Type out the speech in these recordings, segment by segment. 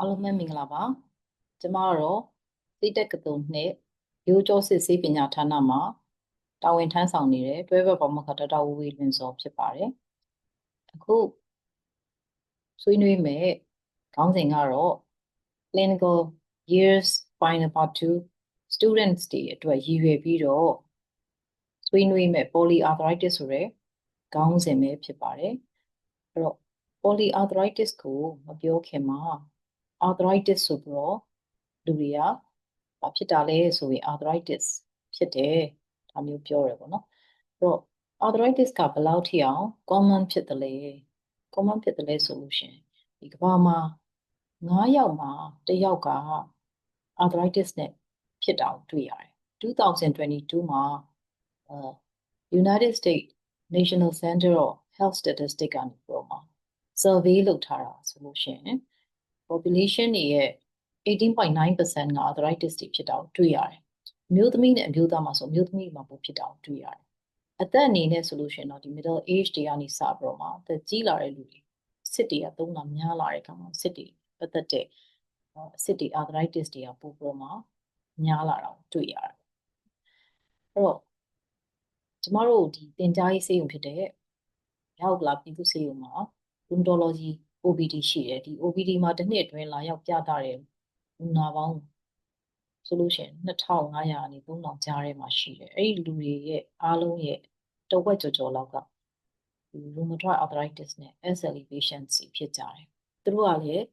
အားလုံးပဲမင်္ဂလာပါကျမကတော့စိတ်တက်ကတုံနှစ်ရိုးကျော်စစ်ဆေးပညာဌာနမှာတာဝန်ထမ်းဆောင်နေတဲ့တွဲဘက်ပေါ်မှာဒေါက်တာဝေဝေလွင်စောဖြစ်ပါတယ်အခုဆွေးနွေးမယ်ခေါင်းစဉ်ကတော့ clinical years final part 2 students တွေအတွက်ရည်ရွယ်ပြီးတော့ဆွေးနွေးမယ် polyarthritis ဆိုတဲ့ခေါင်းစဉ်ပဲဖြစ်ပါတယ်အဲ့တော့ polyarthritis ကိုမပြောခင်မှာ arthritis ဆိုပြီးတော့လူတွေကဘာဖြစ်တာလဲဆိုရင် arthritis ဖြစ်တယ်ဒါမျိုးပြောရပေါ့နော်အဲ့တော့ arthritis ကဘယ်လောက်ထိအောင် common ဖြစ်တယ်လဲ common ဖြစ်တယ်လဲဆိုလို့ရှင်ဒီကမ္ဘာမှာ9ယောက်မှာ1ယောက်က arthritis နဲ့ဖြစ်တာကိုတွေ့ရတယ်2022မှာအဲ United States National Center of Health Statistics ကနေပြောမှာ survey လုပ်ထားတာဆိုလို့ရှိရင် population တွေရဲ့18.9%က arthritis တွေဖြစ်တာကိုတွေ့ရတယ်။အမျိုးသမီးနဲ့အမျိုးသားမှာဆိုအမျိုးသမီးမှာပိုဖြစ်တာကိုတွေ့ရတယ်။အသက်အနေနဲ့ဆိုလို့ရှိရင်တော့ဒီ middle age တွေကနေစပြီးတော့မှအသက်ကြီးလာတဲ့လူတွေစစ်တွေကသုံးတာများလာတဲ့အခါမှာစစ်တွေပတ်သက်တဲ့အစစ်တွေ arthritis တွေကပိုပြီးတော့မှများလာတာကိုတွေ့ရတယ်။အဲ့တော့ကျမတို့ဒီသင်ကြားရေးဆေးရုံဖြစ်တဲ့ရောက်လာပြည်သူဆေးရုံမှာ rheumatology OPD ရှိတယ်ဒီ OPD မှာတစ်နှစ်အတွင်းလာရောက်ပြသတဲ့လူနာပေါင်းဆိုလို့ရှိရင်2500ကနေ3000ကြားထဲမှာရှိတယ်အဲ့ဒီလူတွေရဲ့အားလုံးရဲ့တဝက်ကျော်ကျော်လောက်ကဒီ rheumatoid arthritis နဲ့ SLE patients ဖြစ်ကြတယ်သူတို့ကလည်း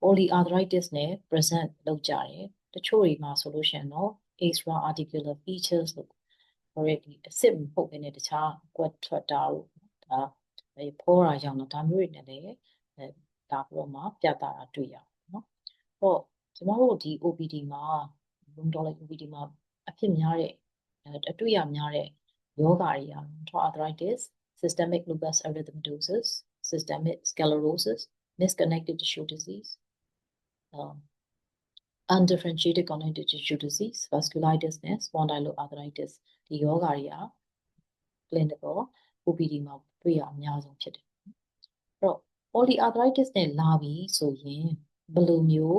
polyarthritis နဲ့ present လုပ်ကြတယ်တချို့တွေမှာဆိုလို့ရှိရင်တော့ extra articular features လို့ခေါ်ရဒီအစစ်မဟုတ်ဘဲနဲ့တခြားကွက်ထွက်တာလို့ဒါဖောတာကြောင့်တော့ဒါမျိုးတွေနဲ့လည်းအဲ ဒါပြီးတော့မှပြသတာတွေ့ရအောင်နော်။တော့ကျမတို့ဒီ OPD မှာ rheumatology OPD မှာအဖြစ်များတဲ့အတွေ့ရများတဲ့ယောဂါတွေက rheumatoid arthritis, systemic lupus erythematosus, systemic sclerosis, misconnected tissue disease, um, undifferentiated connective tissue disease, vasculitis နဲ့ spondyloarthritis ဒီယောဂါတွေက clinical OPD မှာတွေ့ရအများဆုံးဖြစ်တယ်။အဲ့တော့ polyarthritis နဲ့လာပြီဆိုရင်ဘယ်လိုမျိုး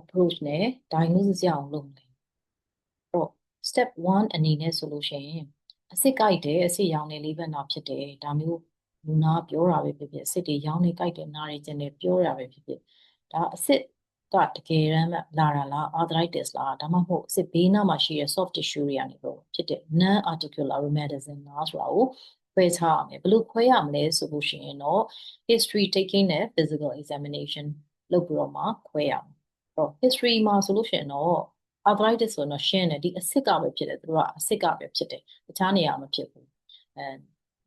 approach နဲ့ diagnosis ရအောင်လုပ်မလဲ။အဲ့တော့ step 1အနေနဲ့ဆိုလို့ရှိရင်အစစ်ကိုက်တယ်အစစ်ရောင်နေလေးဘက်နာဖြစ်တယ်ဒါမျိုးလူနာပြောတာပဲဖြစ်ဖြစ်အစစ်တွေရောင်နေကိုက်တယ်နားရခြင်းတွေပြောတာပဲဖြစ်ဖြစ်ဒါအစစ်ကတကယ်တမ်းလာတာလား arthritis လားဒါမှမဟုတ်အစစ်ဘေးနားမှာရှိတဲ့ soft tissue တွေကနေပေါ့ဖြစ်တဲ့ non articular rheumatism လားဆိုတာကို ခွဲခြားရမယ်ဘယ်လိုခွဲရမလဲဆိုလို့ရှိရင်တော့ history taking နဲ့ physical examination လုပ်ပြီးတော့မှခွဲရမယ်အဲ့တော့ history မှာဆိုလို့ရှိရင်တော့ arthritis ဆိုတော့ရှင်းတယ်ဒီအဆစ်ကပဲဖြစ်တယ်သူတို့ကအဆစ်ကပဲဖြစ်တယ်တခြားနေရာမဖြစ်ဘူးအဲ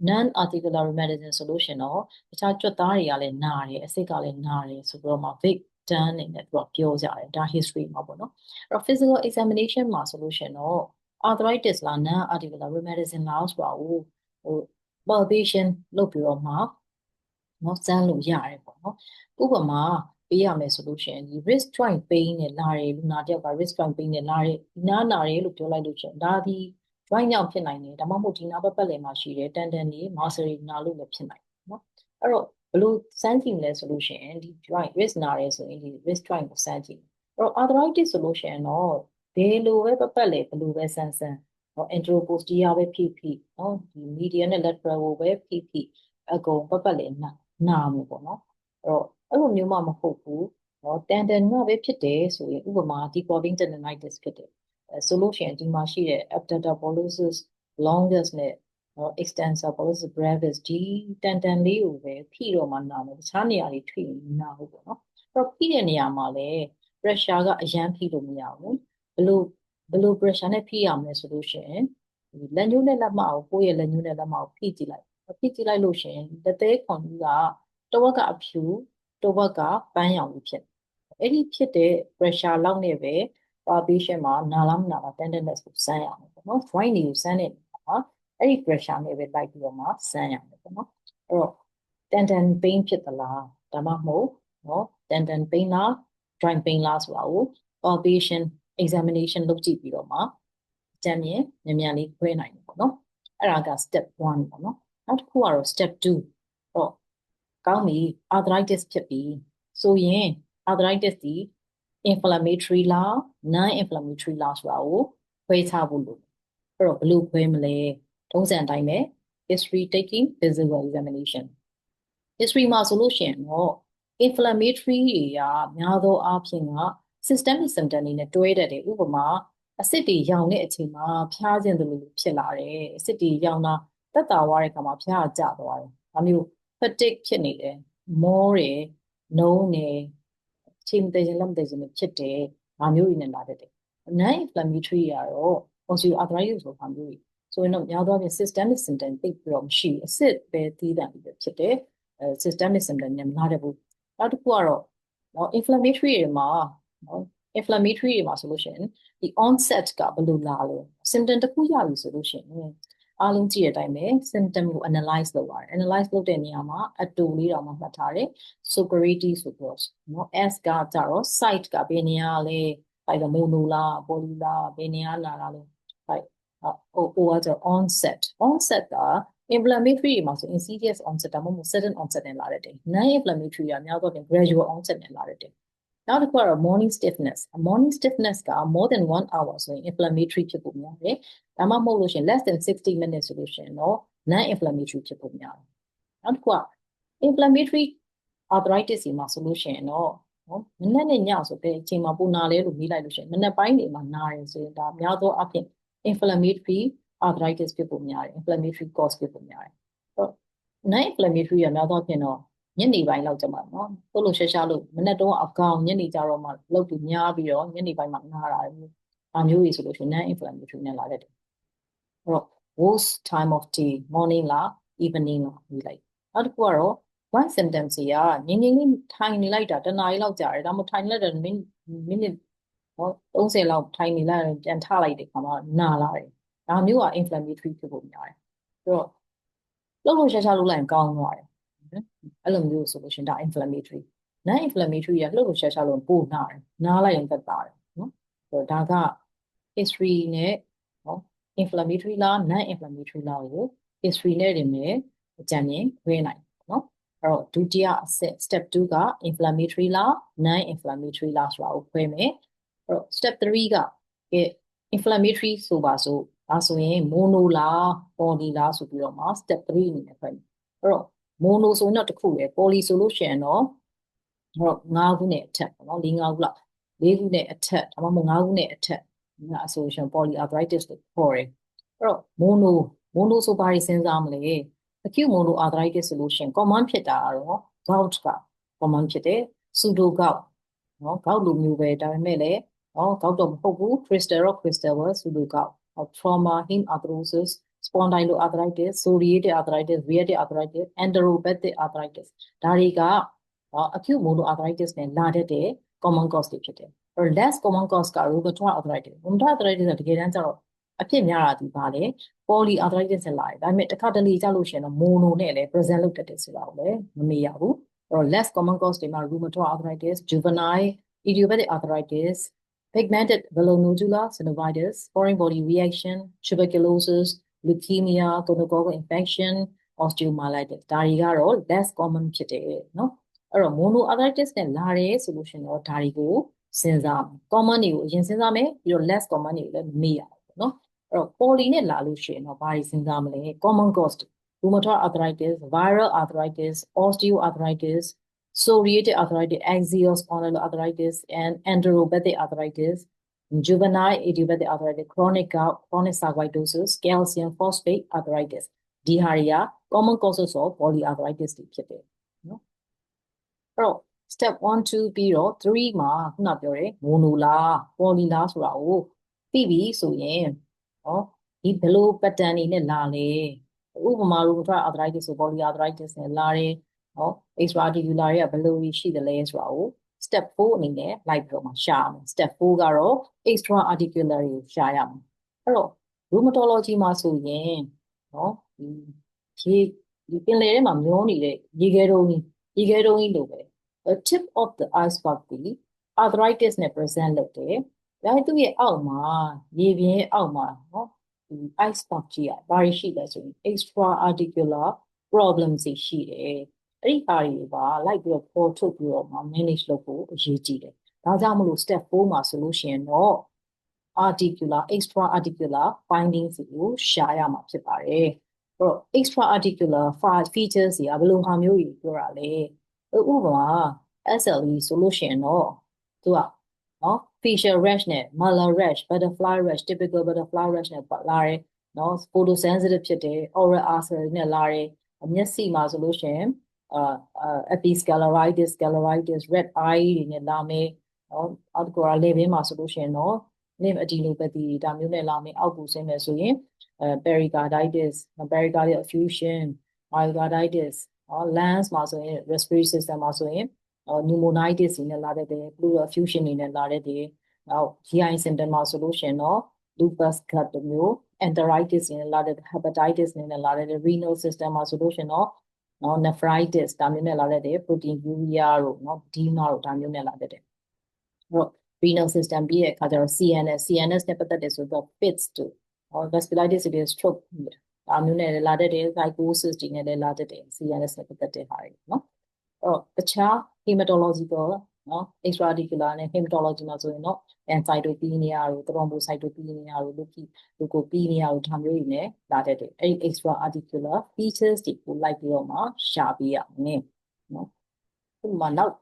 non articular rheumatism ဆိုလို့ရှိရင်တော့တခြားကြွက်သားတွေကလည်းနာတယ်အဆစ်ကလည်းနာတယ်ဆိုပြီးတော့မှ big done အနေနဲ့သူကပြောကြတယ်ဒါ history မှာပေါ့နော်အဲ့တော့ physical examination မှာဆိုလို့ရှိရင်တော့ arthritis လား non articular rheumatism လားဆိုတာကိုဟို palpation လုပ်ပြီးတော့မှနော်စမ်းလို့ရတယ်ပေါ့နော်ဥပမာပေးရမယ်ဆိုလို့ရှိရင်ဒီ wrist joint pain နဲ့လာတယ်လူနာတယောက်က wrist joint pain နဲ့လာတယ်ဒီနားနာတယ်လို့ပြောလိုက်လို့ရှိရင်ဒါဒီ joint ကြောင့်ဖြစ်နိုင်တယ်ဒါမှမဟုတ်ဒီနားပတ်ပတ်လည်မှာရှိတယ်တန်တန်နေ muscle တွေနာလို့လည်းဖြစ်နိုင်တယ်နော်အဲ့တော့ဘလို့စမ်းကြည့်မလဲဆိုလို့ရှိရင်ဒီ joint wrist နာတယ်ဆိုရင်ဒီ wrist joint ကိုစမ်းကြည့်အဲ့တော့ arthritis ဆိုလို့ရှိရင်တော့ဘယ်လိုပဲပတ်ပတ်လည်ဘယ်လိုပဲစမ်းစမ်း နော် anteroposterior ပဲဖြစ်ဖြစ်နော်ဒီ medial နဲ့ lateral ကိုပဲဖြစ်ဖြစ်အကုန်ပတ်ပတ်လည်နာနာမှုပေါ့နော်အဲ့တော့အဲ့လိုမျိုးမှမဟုတ်ဘူးနော်တန်တန်ကပဲဖြစ်တယ်ဆိုရင်ဥပမာ decorbing tendonitis ဖြစ်တယ်အဲဆိုလို့ရှိရင်ဒီမှာရှိတဲ့ abductor pollicis longus နဲ့နော် extensor pollicis brevis ဒီတန်တန်လေးကိုပဲဖိတော့မှနာမယ်တခြားနေရာတွေထိရင်နာဟုတ်ပေါ့နော်အဲ့တော့ဖိတဲ့နေရာမှာလည်း pressure ကအရန်ဖိလို့မရဘူးဘလို့ ဘလို့ pressure နဲ့ဖိရမလဲဆိုလို့ရှိရင်လက်ညှိုးနဲ့လက်မကိုကိုယ့်ရဲ့လက်ညှိုးနဲ့လက်မကိုဖိကြည့်လိုက်ဖိကြည့်လိုက်လို့ရှိရင်လက်သေးခွန်ကြီးကတဝက်ကအဖြူတဝက်ကပန်းရောင်ကြီးဖြစ်အဲ့ဒီဖြစ်တဲ့ pressure လောက်နဲ့ပဲ palpation မှာနာလားမနာလား tenderness ကိုစမ်းရမယ်ပေါ့နော် joint တွေကိုစမ်းတဲ့အခါအဲ့ဒီ pressure နဲ့ပဲလိုက်ပြီးတော့မှစမ်းရမယ်ပေါ့နော်အဲ့တော့ tendon pain ဖြစ်သလားဒါမှမဟုတ်နော် tendon pain လား joint pain လားဆိုတာကို palpation examination လုပ်ကြည့်ပြီးတော့မှကြံမြင်မြန်မြန်လေးခွဲနိုင်တယ်ပေါ့နော်အဲ့ဒါက step 1ပေါ့နော်နောက်တစ်ခုကတော့ step 2တော့ကောင်းပြီ arthritis ဖြစ်ပြီဆိုရင် arthritis ဒီ inflammatory လား non inflammatory လားဆိုတာကိုခွဲခြားဖို့လိုတယ်အဲ့တော့ဘယ်လိုခွဲမလဲထုံးစံအတိုင်းပဲ history taking physical examination history မှာဆိုလို့ရှိရင်တော့ inflammatory တွေကများသောအားဖြင့်က systemic symptom တွေနဲ့တွဲတတ်တယ်ဥပမာအစစ်တွေရောင်တဲ့အချိန်မှာဖျားခြင်းတို့လိုဖြစ်လာတယ်အစစ်တွေရောင်တာတက်တာဝါတဲ့ခါမှာဖျားကျသွားတယ်ဒါမျိုး fatigue ဖြစ်နေတယ်မောတယ်နှုံးတယ်ချိန်မတည်ခြင်းလက်မတည်ခြင်းတွေဖြစ်တယ်ဒါမျိုးတွေနဲ့လာတတ်တယ် non inflammatory ကတော့ osteoarthritis ဆိုတာမျိုးတွေဆိုရင်တော့များသောအားဖြင့် systemic symptom သိပ်ပြီးတော့မရှိဘူးအစစ်ပဲသီးသန့်ပြီးပဲဖြစ်တယ်အဲ systemic symptom နဲ့မလာတတ်ဘူးနောက်တစ်ခုကတော့နော် inflammatory တွေမှာ နော် inflammatory တွေမှာဆိုလို့ရှိရင်ဒီ onset ကဘယ်လိုလာလဲ symptom တစ်ခုရပြီဆိုလို့ရှိရင်အားလုံးကြည့်တဲ့အတိုင်းပဲ symptom ကို analyze လုပ်ရတယ် analyze လုပ်တဲ့နေရာမှာအတူလေးတော့မှမှတ်ထားတယ် severity ဆိုတော့နော် S ကကြတော့ site ကဘယ်နေရာလဲအဲ့တော့ mono လား poly လားဘယ်နေရာလာတာလဲအဲ့ဟိုဟိုကကြတော့ onset onset က inflammatory တွေမှာဆို insidious onset ဒါမှမဟုတ် sudden onset နဲ့လာတတ်တယ် non inflammatory ကများတော့ gradual onset နဲ့လာတတ်တယ် နောက်တစ်ခုကတော့ morning stiffness morning stiffness က more than 1 hour ဆိုရင် inflammatory ဖြစ်ဖို့များတယ်ဒါမှမဟုတ်လို့ရှိရင် less than 60 minutes ဆိုလို့ရှိရင်တော့ non inflammatory ဖြစ်ဖို့များတယ်နောက်တစ်ခုက inflammatory arthritis တွေမှာဆိုလို့ရှိရင်တော့နော်မနက်နဲ့ညဆိုတဲ့အချိန်မှာပူနာလဲလို့မိလိုက်လို့ရှိရင်မနက်ပိုင်းတွေမှာနားတယ်ဆိုရင်ဒါများသောအားဖြင့် inflammatory arthritis ဖြစ်ဖို့များတယ် inflammatory cause ဖြစ်ဖို့များတယ်အဲ့တော့ non inflammatory ကများသောအားဖြင့်တော့ ညနေပိုင်းလောက်ကျမှနော်ပို့လို့ရှာရှာလို့မနေ့တော့အကောင်ညနေကြတော့မှလုပ်ပြီးများပြီးတော့ညနေပိုင်းမှာနားတာမျိုးအမျိုးကြီးဆိုလို့ရှိရင် non inflammatory နဲ့လာတတ်တယ်အဲ့တော့ worst time of day morning လား evening လားဒီလိုက်နောက်တစ်ခုကတော့ one symptoms တွေကငင်းငင်းလေးထိုင်နေလိုက်တာတနားရီလောက်ကြာတယ်ဒါမှမဟုတ်ထိုင်လိုက်တဲ့မိနစ်ဟော30လောက်ထိုင်နေလိုက်ပြန်ထလိုက်တဲ့ခါမှာနာလာတယ်ဒါမျိုးက inflammatory ဖြစ်ဖို့များတယ်ဆိုတော့လှုပ်လို့ရှာရှာလုပ်လိုက်ရင်ကောင်းသွားတယ် အဲ့လိုမျိုးဆိုလို့ရှင်ဒါ inflammatory non inflammatory ကလှုပ်လို့ရှာရှာလုပ်ပို့နာတယ်နားလိုက်ရင်သက်သာတယ်နော်ဆိုတော့ဒါက history နဲ့နော် inflammatory လား non inflammatory လားကို history နဲ့တင်မယ်အကြံဉာဏ်ခွဲနိုင်နော်အဲ့တော့ဒုတိယအဆင့် step 2က inflammatory လား non inflammatory လားဆိုတာကိုခွဲမယ်အဲ့တော့ step 3က inflammatory ဆိုပါစို့ဒါဆိုရင် mono လား poly လားဆိုပြီးတော့မှ step 3အနေနဲ့ခွဲမယ်အဲ့တော့ mono ဆိုရင်တော့တစ်ခုပဲ poly ဆိုလို့ရှိရင်တော့တော့9ခုနဲ့အထက်ပေါ့နော်၄၅ခုလောက်၄ခုနဲ့အထက်ဒါမှမဟုတ်9ခုနဲ့အထက်ငါအဆိုရှင် polyarthritis လို့ခေါ်တယ်အဲ့တော့ mono mono ဆိုဘာတွေစဉ်းစားမလဲ acute monoarthritis ဆိုလို့ရှိရင် common ဖြစ်တာကတော့ gout က common ဖြစ်တယ် pseudo gout နော် gout လိုမျိုးပဲဒါပေမဲ့လည်းနော် gout တော့မဟုတ်ဘူး crystal rock crystal were pseudo gout trauma hemarthrosis spondyloarthritis psoriatic arthritis rheatic arthritis enteropathic arthritis ဒါတွေက acute monoarthritis နဲ့လာတတ်တဲ့ common cause တွေဖြစ်တယ်။ အဲ့ less common cause က rheumatoid arthritis ။ rheumatoid arthritis ကတကယ်တမ်းကျတော့အဖြစ်များတာဒီပါလေ polyarthritis နဲ့လာတယ်။ဒါပေမဲ့တစ်ခါတလေကြာလို့ရှိရင်တော့ mono နဲ့လည်း present လုပ်တတ်တယ်ဆိုတာကိုလည်းမမေ့ရဘူး။အဲ့တော့ less common cause တွေမှာ rheumatoid arthritis, juvenile idiopathic arthritis, pigmented villonodular synovitis, foreign body reaction, tuberculosis, leukemia, gonococcal infection, osteomyelitis ဒါတွေကတော့ less common ဖြစ်တယ်နော်။အဲ့တော့ monoarthritis နဲ့လာတယ်ဆိုလို့ရှိရင်တော့ဒါတွေကိုစဉ်းစားမယ် common တွေကိုအရင်စဉ်းစားမယ်ပြီးတော့ less common တွေကိုလည်းမေ့ရအောင်ပေါ့နော်အဲ့တော့ poly နဲ့လာလို့ရှိရင်တော့ဘာတွေစဉ်းစားမလဲ common cause rheumatoid arthritis viral arthritis osteoarthritis psoriatic arthritis axial spondyloarthritis and enteropathic arthritis Juvenile idiopathic arthritis chronic gout chronic sarcoidosis calcium phosphate arthritis ဒီဟာတွေက common causes of polyarthritis တွေဖြစ်တယ်နော်အဲ့တော့ step 1 2ပြီးတော့3မှာခုနပြောတယ် mono လား poly လားဆိုတာကိုသိပြီဆိုရင်ဟောဒီဘယ်လို pattern တွေနဲ့လာလဲဥပမာ rheumatoid arthritis ဆို polyarthritis နဲ့လာတယ်ဟော extrarticular တွေကဘယ်လိုရှိသလဲဆိုတာကို step 4အနေနဲ့လိုက်ပြီးတော့မှရှာရမယ် step 4ကတော့ extrarticular ကိုရှာရမယ်အဲ့တော့ rheumatology မှာဆိုရင်နော်ဒီဒီဒီပင်လယ်ထဲမှာမျောနေတဲ့ရေခဲတုံးကြီးရေခဲတုံးကြီးလိုပဲ the tip of the iceberg ဒီ arthritis နဲ့ present လုပ်တယ်။ဒါပေမဲ့သူ့ရဲ့အောက်မှာရေပြင်ရဲ့အောက်မှာနော်ဒီ iceberg ကြီးอ่ะဘာရှိလဲဆိုရင် extra articular problems ရှိတယ် အဲ့ဒီဟာတွေပါလိုက်ပြီးတော့ပေါ်ထုတ်ပြီးတော့မှ manage လုပ်ဖို့အရေးကြီးတယ်ဒါကြောင့်မလို့ step 4မှာဆိုလို့ရှိရင်တော့ articular extra articular findings ကိုရှာရမှာဖြစ်ပါတယ်အဲ့တော့ extra articular features တွေကဘယ်လိုဟာမျိုးကြီးပြောတာလဲဥပမာ SLE ဆိုလို့ရှိရင်တော့သူကနော် facial rash နဲ့ malar rash butterfly rash typical butterfly rash နဲ့ပတ်လာတယ်နော် photosensitive ဖြစ်တယ် oral ulcer နဲ့လာတယ်မျက်စိမှာဆိုလို့ရှိရင် အာ episcleritis scleritis red eye တွေနဲ့လာမယ်နော်အောက်ကလေဘင်းမှာဆိုလို့ရှိရင်တော့ lymph adenopathy ဒါမျိုးနဲ့လာမယ်အောက်ကိုဆင်းမယ်ဆိုရင်အဲ pericarditis pericardial effusion myocarditis နော် lungs မှာဆိုရင် respiratory system မှာဆိုရင် pneumonitis တွေနဲ့လာတဲ့ pleural effusion တွေနဲ့လာတဲ့နောက် GI symptom မှာဆိုလို့ရှိရင်တော့ lupus gut တမျိုး enteritis တွေနဲ့လာတဲ့ hepatitis တွေနဲ့လာတဲ့ renal system မှာဆိုလို့ရှိရင်တော့ နော် nephritis ဒါမျိုးနဲ့လာတဲ့ proteinuria တို့နော် edema တို့ဒါမျိုးနဲ့လာတဲ့အဲ့တော့ renal system ပြီးတဲ့အခါကျတော့ CNS CNS နဲ့ပတ်သက်တဲ့ဆိုတော့ PITS တို့ဟော vasculitis တွေ stroke ဒါမျိုးနဲ့လာတဲ့ psychosis တွေနဲ့လာတဲ့ CNS နဲ့ပတ်သက်တဲ့ဟာတွေနော်အဲ့တော့တခြား hematological နော် extraradicular နဲ့ hematology မှာဆိုရင်တော့ pancytopenia တို့ thrombocytopenia တို့ leukopenia တို့ဒါမျိုးတွေနဲ့လာတဲ့တဲ့အဲ့ဒီ extraradicular features တွေကိုလိုက်ပြီးတော့မှရှာပေးရမယ်နော်ဥပမာနောက်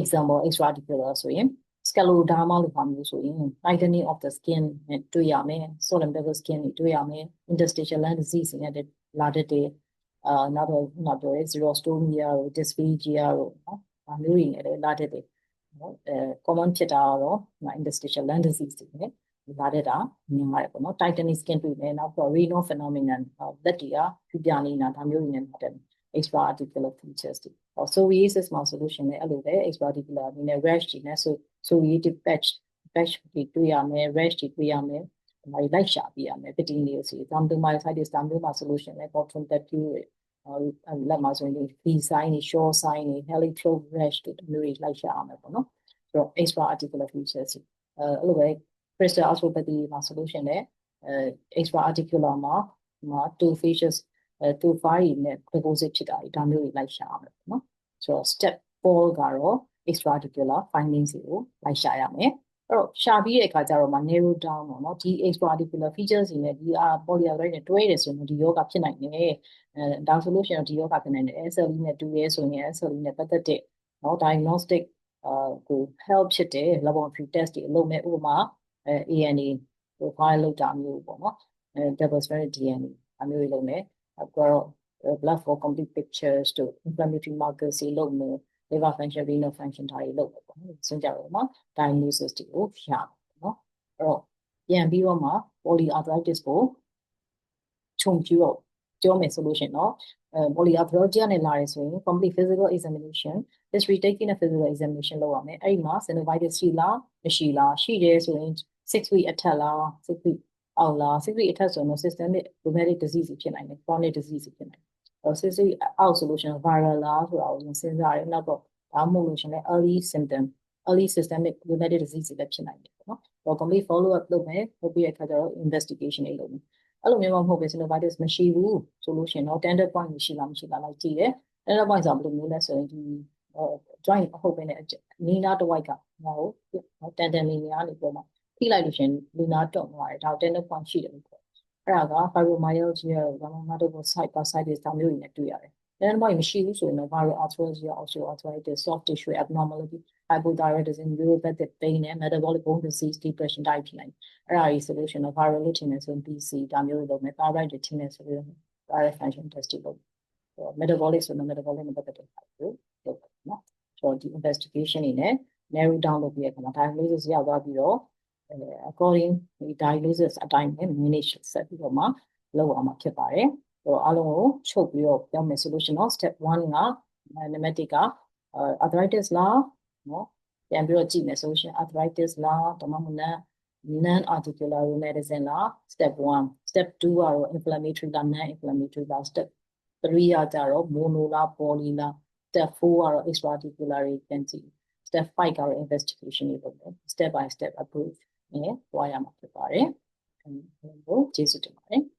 example extraradicular ဆိုရင် scleroderma လို့ပါမျိုးဆိုရင် tightening of the skin နဲ့တွေ့ရမယ် swollen pelvic skin တွေတွေ့ရမယ် interstitial lung disease တွေနဲ့လာတဲ့တဲ့အာနောက်တော့နောက်တော့ xerostomia တို့ dysphagia တို့နော်ဒါမျိုးတွေနဲ့လည်းလာတဲ့တဲ့နော်အဲ common ဖြစ်တာကတော့ interstitial lung disease တွေနဲ့လာတဲ့တာမြင်ပါတယ်ပေါ့နော် tightening skin တွေ့မယ်နောက်တော့ renal phenomenon လက်တွေကပြပြနေတာဒါမျိုးတွေနဲ့လာတဲ့ extra articular features တွေ psoriasis မှာဆိုလို့ရှိရင်လည်းအဲ့လိုပဲ extra articular အနေနဲ့ rash တွေနဲ့ဆို psoriatic patch patch တွေတွေ့ရမယ် rash တွေတွေ့ရမယ်ဒါတွေလိုက်ရှာပြရမယ် pitting တွေဆို dermatomyositis ဒါမျိုးမှာဆိုလို့ရှိရင်လည်း bottom tattoo တွေ လက်မှာဆိုရင် V sign တွေ short sign တွေ heli throat rash တွေမျိုးတွေလိုက်ရှာရမယ်ပေါ့နော်ဆိုတော့ extra articular features အဲအဲ့လိုပဲ crystal arthropathy မှာဆိုလို့ရှိရင်လည်းအဲ extra articular မှာမှာ two features အဲ two file နဲ့ deposit ဖြစ်တာဒါမျိုးတွေလိုက်ရှာရမယ်ပေါ့နော်ဆိုတော့ step 4ကတော့ extra articular findings တွေကိုလိုက်ရှာရမယ် အဲ့တော့ရှာပြီးတဲ့အခါကျတော့မှ narrow down ပေါ့နော်ဒီ extra articular features တွေနဲ့ဒီ polyarthritis နဲ့တွဲတယ်ဆိုရင်ဒီယောဂဖြစ်နိုင်တယ်အဲဒါဆိုလို့ရှိရင်ဒီယောဂဖြစ်နိုင်တယ် SLE နဲ့တူရဲဆိုရင် SLE နဲ့ပတ်သက်တဲ့နော် diagnostic အာကို help ဖြစ်တဲ့ laboratory test တွေအလုပ်မဲ့ဥပမာအဲ ANA profile လောက်တာမျိုးပေါ့နော်အဲ double stranded DNA အမျိုးတွေလုပ်မယ်အခုတော့ blood for complete pictures တို့ inflammatory markers တွေလုပ်မယ် liver function renal function ဒါတွေလုပ်မယ်ပေါ့နော်စဉ်းကြတော့မှ diagnosis တွေကိုရမယ်နော်အဲ့တော့ပြန်ပြီးတော့မှ polyarthritis ကိုခြုံပြတော့ပြောမယ်ဆိုလို့ရှိရင်တော့အဲ polyarthritis နဲ့လာရဲဆိုရင် complete physical examination history taking a physical examination လုပ်ရမယ်အဲ့ဒီမှာ synovitis ရှိလားမရှိလားရှိတယ်ဆိုရင်6 week အထက်လား6 week အောက်လား 6 week အထက်ဆိုရင် systemic rheumatic disease ဖြစ်နိုင်တယ် chronic disease ဖြစ်နိုင်တယ် ယ် cystic အောက်ဆိုလို့ရှိရင် viral လားဆိုတာကိုစဉ်းစားရတယ်နောက်တော့ဒါမှမဟုတ်လို့ရှိရင် early symptom early systemic rheumatic disease တွေလည်းဖြစ်နိုင်တယ်ပေါ့နော်တော့ complete follow up လုပ်မယ်လုပ်ပြီးတဲ့အခါကျတော့ investigation တွေလုပ်မယ်အဲ့လိုမျိုးမှမဟုတ်ပဲ synovitis မရှိဘူးဆိုလို့ရှိရင်တော့ tender point ရှိလားမရှိလားလိုက်ကြည့်တယ် tender point ဆိုတာဘယ်လိုမျိုးလဲဆိုရင်ဒီ joint မဟုတ်ဘဲနဲ့နီးနားတစ်ဝိုက်ကဟောတန်တန်လေးများနေပေါ့မှာထိလိုက်လို့ရှိရင်လူနာတုံသွားတယ်ဒါ tender point ရှိတယ်ပေါ့ အဲ့ဒါက fibromyalgia တို့ rheumatoid arthritis ဒါမျိုးတွေနဲ့တွေ့ရတယ်။ tender point မရှိဘူးဆိုရင်တော့ viral arthritis, osteoarthritis, soft tissue abnormality, hypothyroidism, neuropathic pain နဲ့ metabolic bone disease, depression ဒါဖြစ်နိုင်။အဲ့ဒါကြီးဆိုလို့ရှိရင်တော့ viral လို့ထင်တယ်ဆိုရင် BC ဒါမျိုးတွေလုပ်မယ်။ thyroid တွေထင်တယ်ဆိုရင် thyroid function test တွေလုပ်မယ်။ metabolic ဆိုတော့ metabolic နဲ့ပတ်သက်တဲ့ဟာကိုလုပ်မယ်နော်။ဆိုတော့ဒီ investigation တွေနဲ့ narrow down လုပ်ပြီးတဲ့အခါမှာ diagnosis ရောက်သွားပြီးတော့ according ဒီ diagnosis အတိုင်းပဲ manage ဆက်ပြီးတော့မှလုပ်အောင်မှာဖြစ်ပါတယ်။ဆိုတော့အားလုံးကိုချုပ်ပြီးတော့ပြောမယ်ဆိုလို့ရှိရင်တော့ step 1က pneumatic က arthritis လားနော်ပြန်ပြီးတော့ကြည့်မယ်ဆိုလို့ရှိရင် arthritis လားဒါမှမဟုတ် non articular rheumatism လား step 1 step 2ကတော့ inflammatory လား non inflammatory လား step 3ကကြတော့ mono လား poly လား step 4ကတော့ extra articular painting step 5ကတော့ investigation တွေလုပ်တယ် step by step approach နဲ့တွားရမှာဖြစ်ပါတယ်။အဲဒါကိုကျေးဇူးတင်ပါတယ်။